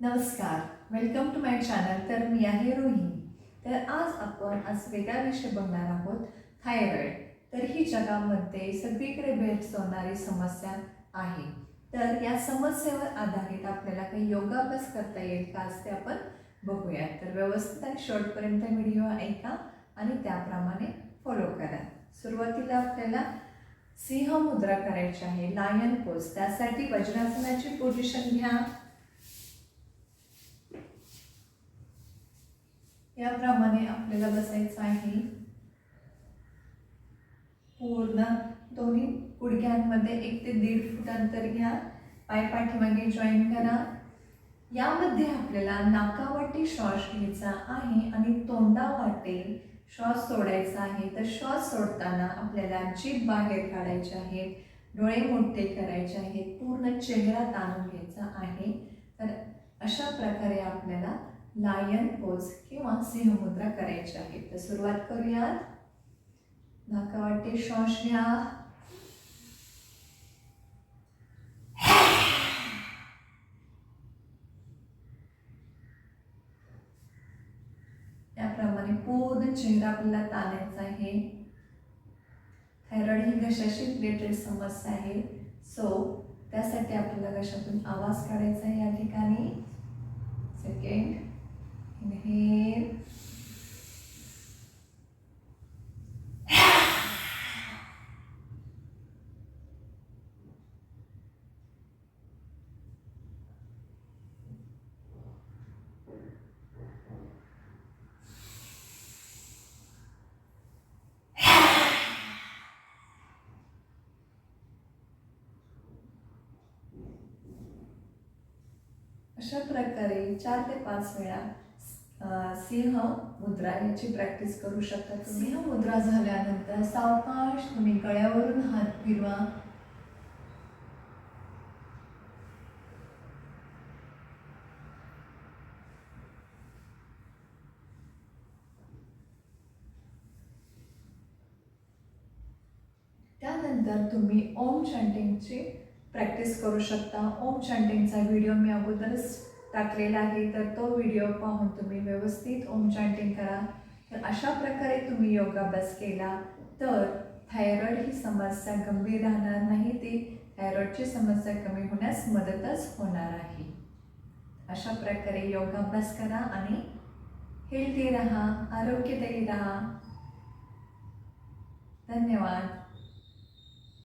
नमस्कार. Welcome to my channel तर मी आहे रोहिणी. तर आज आपण आज वेगळा विषय बघणार आहोत थायरॉइड तर ही जगामध्ये सगळीकडे भेडसावणारी समस्या आहे. तर या समस्येवर आधारित आपल्याला काही योगाभ्यास करता येईल का आज ते आपण बघूया तर व्यवस्थित आणि शेवटपर्यंत व्हिडिओ ऐका आणि त्याप्रमाणे फॉलो करा. सुरुवातीला आपल्याला सिंह मुद्रा करायची आहे लायन पोज त्यासाठी वज्रासनाची पोझिशन घ्या. याप्रमाणे आपल्याला बसायचं आहे. पूर्ण दोन्ही गुडघ्यांमध्ये एक ते दीड फूट अंतर घ्या. पाय पाठीमागे जॉईन करा. यामध्ये आपल्याला नाकावाटे श्वास घ्यायचा आहे आणि तोंडावाटे श्वास सोडायचा आहे. तर श्वास सोडताना आपल्याला जीभ बाहेर काढायचे आहे डोळे मोठे करायचे आहेत पूर्ण चेहरा ताणून घ्यायचा आहे. तर अशा प्रकारे आपल्याला लायन पोज किंवा सिंहमुद्रा करायची आहे. तर सुरुवात करूयात. नाकावाटे श्वास घ्या. त्याप्रमाणे पूर्ण चेहरा आपल्याला ताणायचा आहे. थायरॉइड ही घशाशी रिलेटेड समस्या आहे. सो त्यासाठी आपल्याला घशातून आवाज काढायचा आहे या ठिकाणी. सेकंड अशा प्रकारे चार ते पाच वेळा सिंह मुद्रा याची प्रॅक्टिस करू शकता तुम्ही. सिंह मुद्रा झाल्यानंतर सावकाश तुम्ही गळ्यावरून हात फिरवा त्यानंतर तुम्ही ओम चॅन्टिंगची प्रॅक्टिस करू शकता ओम चॅन्टिंगचा व्हिडिओ मी अगोदरच टाकलेला आहे तर तो व्हिडिओ पाहून तुम्ही व्यवस्थित ओम चॅन्टिंग करा. तर अशा प्रकारे तुम्ही योगाभ्यास केला तर थायरॉईड ही समस्या गंभीर राहणार नाही ती थायरॉईडची समस्या कमी होण्यास मदतच होणार आहे. अशा प्रकारे योगाभ्यास करा आणि हेल्दी राहा आरोग्यदायी राहा. धन्यवाद.